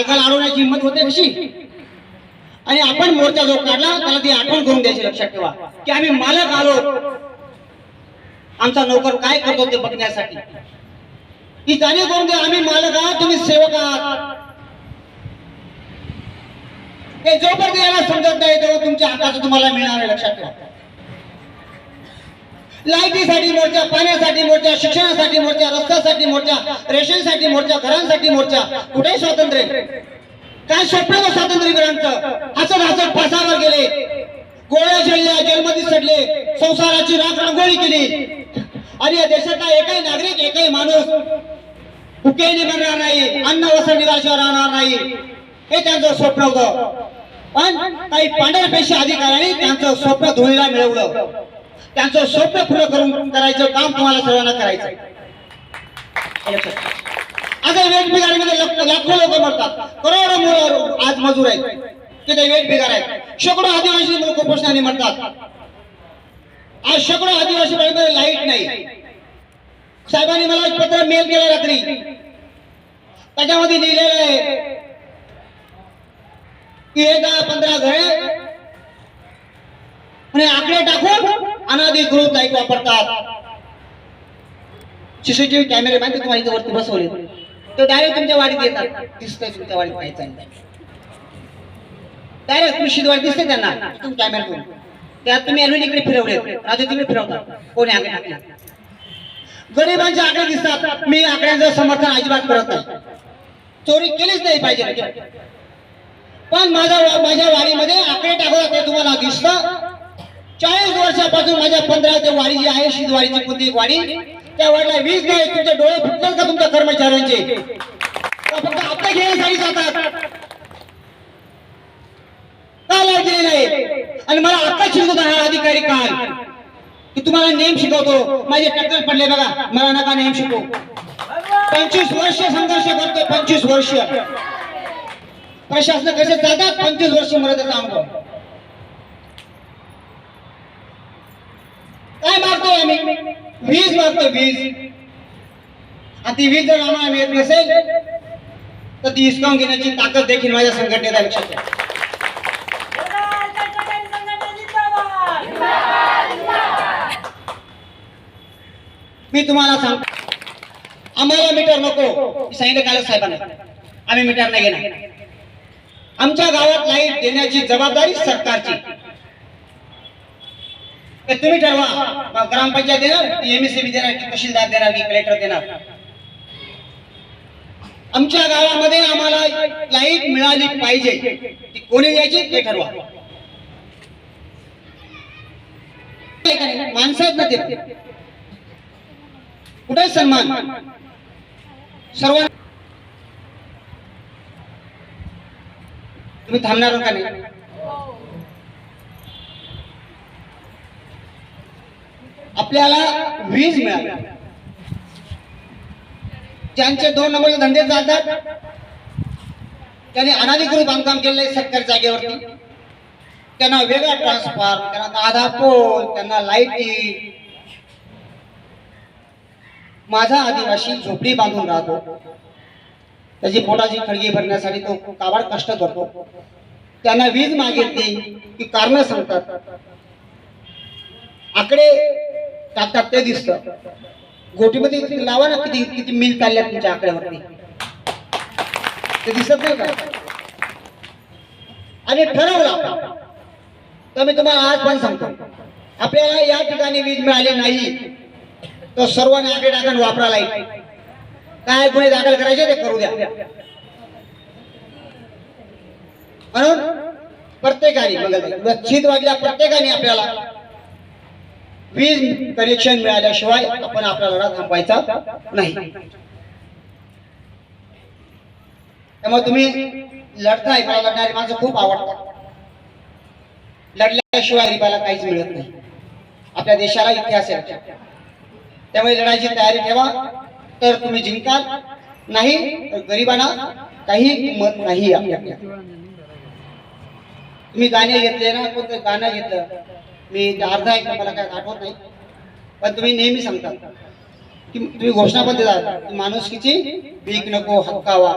मालकाला अडवण्याची हिंमत होते कशी? आणि आपण मोर्चा जो काढला त्याला ती आठवण करून द्यायची लक्षात ठेवा की आम्ही मालक आलो. आमचा नोकर काय करतो ते बघण्यासाठी? ही जाणीव करून द्या आम्ही मालक आहात तुम्ही सेवक आहात. हे जोपर्यंत याला समजत नाही तेव्हा तुमच्या हाताचं तुम्हाला मिळणार आहे लक्षात ठेवा. लायटीसाठी मोर्चा पाण्यासाठी मोर्चा शिक्षणासाठी मोर्चा रस्त्यासाठी मोर्चा रेशनसाठी मोर्चा घरांसाठी मोर्चा कुठे स्वातंत्र्य काय स्वप्न होतं स्वातंत्र्यवीरांचं हसत हसत पासावर गेले. गोळ्या झेडल्या जेलमध्ये सडले संसाराची राख रांगोळी केली. आणि या देशाचा एकही नागरिक एकही माणूस भुकेने मरणार नाही अन्न वस्त्र निराशिवर राहणार नाही. हे त्यांचं स्वप्न होतं. पण काही पांढऱ्यापेक्षा अधिकाऱ्यांनी त्यांचं स्वप्न धुळीला मिळवलं. त्यांचं स्वप्न पुरं करून करायचं काम तुम्हाला सर्वांना करायचं आता वेट बिगारीमध्ये लाखो लोक मरतात. करोडो मुलं आज मजूर आहेत. तिथे वेट बिगार आहेत. शेकडो आदिवासी लोक कुपोषणाने मरतात. आज शेकडो आदिवासी बाळीमध्ये लाइट नाही. साहेबांनी मला एक पत्र मेल केलं रात्री. त्याच्यामध्ये लिहिलेलं आहे की हे दहा पंधरा घरे आणि आकडे टाकून अनाधिकृत लाइट वापरतात सीसीटीव्ही कॅमेरे माहिती तुम्हाला इथे वरती बसवले तर डायरेक्ट तुमच्या वाडीत येतात दिसतंय तुमच्या वाडीत काय चाललंय डायरेक्ट कृषी शिदवाडी दिसते त्यांना तुम्ही कॅमेरा त्यात तुम्ही एलईडी इकडे फिरवले राजू तिकडे फिरवता कोणी आकडे टाकले गरिबांचे आकडे दिसतात मी आकड्यांचं समर्थन अजिबात करत नाही चोरी केलीच नाही पाहिजे पण माझ्या माझ्या वाडीमध्ये आकडे टाकवतात ते तुम्हाला दिसतं चाळीस वर्षापासून माझ्या पंधरा ते वाडी जी आहे शिदवाडीची कोणती एक वाडी त्या वाडीला वीज नाही तुमचे डोळे फुटतात का तुमच्या कर्मचाऱ्यांचे? फक्त आता घेण्यासाठी जातात? का लाइट नाही? आणि मला आता शिकवत हा अधिकारी काल. की तुम्हाला नेम शिकवतो. माझे टक्कर पडले बघा. मला नका नेम शिकवू. पंचवीस वर्ष संघर्ष करतो पंचवीस वर्ष. प्रशासन कसे जातात? पंचवीस वर्ष मला त्याचा अनुभव काय मागतोय आम्ही? वीज मागतो वीज. आणि ती वीज जर आम्हाला मिळत नसेल तर ती हिसकावून घेण्याची ताकद देखील माझ्या संघटनेत आहे. लक्षात मी तुम्हाला सांगतो आम्हाला मीटर नको मी सांगितलं कालच साहेबांना. आम्ही मीटर नाही घेणार. आमच्या गावात लाइट देण्याची जबाबदारी सरकारची. ते तुम्ही ठरवा. ग्रामपंचायत देणार एमएससीबी देणार की तहसीलदार देणार की कलेक्टर देणार. आमच्या गावामध्ये आम्हाला लाइट मिळाली पाहिजे. ती कोणी द्यायची ते ठरवा. माणसं ना ते. कुठे सन्मान? सर्व तुम्ही थांबणार का नाही? आपल्याला वीज मिळाली. ज्यांचे दोन नंबर धंदे चालतात त्यांनी अनाधिकृत बांधकाम केलेलं सरकारी जागेवरती. त्यांना वेगळा ट्रान्सफॉर्म त्यांना आधा पोल त्यांना लाईटी माझा आदिवासी झोपडी बांधून राहतो. त्याची पोटाची खळगी भरण्यासाठी तो काबाड कष्ट करतो. त्यांना वीज मागितली की कारण सांगतात. आकडे टाकतात ते दिसत. गोटीमध्ये लावा ना किती किती मिल चालल्या तुमच्या आकड्यावरती. ते दिसत नाही का? आणि ठरवलं आपण. तर मी तुम्हाला आज पण सांगतो. आपल्याला या ठिकाणी वीज मिळाली नाही तर सर्वांनी आकडे टाकण वापरा येईल काय गुन्हे दाखल करायचे ते करू द्या. म्हणून प्रत्येकाने बघा शीत वाजल्या प्रत्येकाने आपल्याला वीज कनेक्शन मिळाल्याशिवाय आपण आपला लढा थांबवायचा नाही. त्यामुळे तुम्ही लढताय मला लढणारी माझं खूप आवडतात लढल्याशिवाय गरीबाला काहीच मिळत नाही. आपल्या देशाला इतिहास आहे. त्यामुळे लढायची तयारी ठेवा. तर तुम्ही जिंकाल. नाही तर गरिबांना काही किंमत नाही आपल्या तुम्ही गाणे घेतले ना कोणतं गाणं घेतलं? मी अर्धा ऐकलं मला काय आठवत नाही. पण तुम्ही नेहमी सांगता की तुम्ही घोषणा पण देतात माणुसकीची भीक नको हक्कावा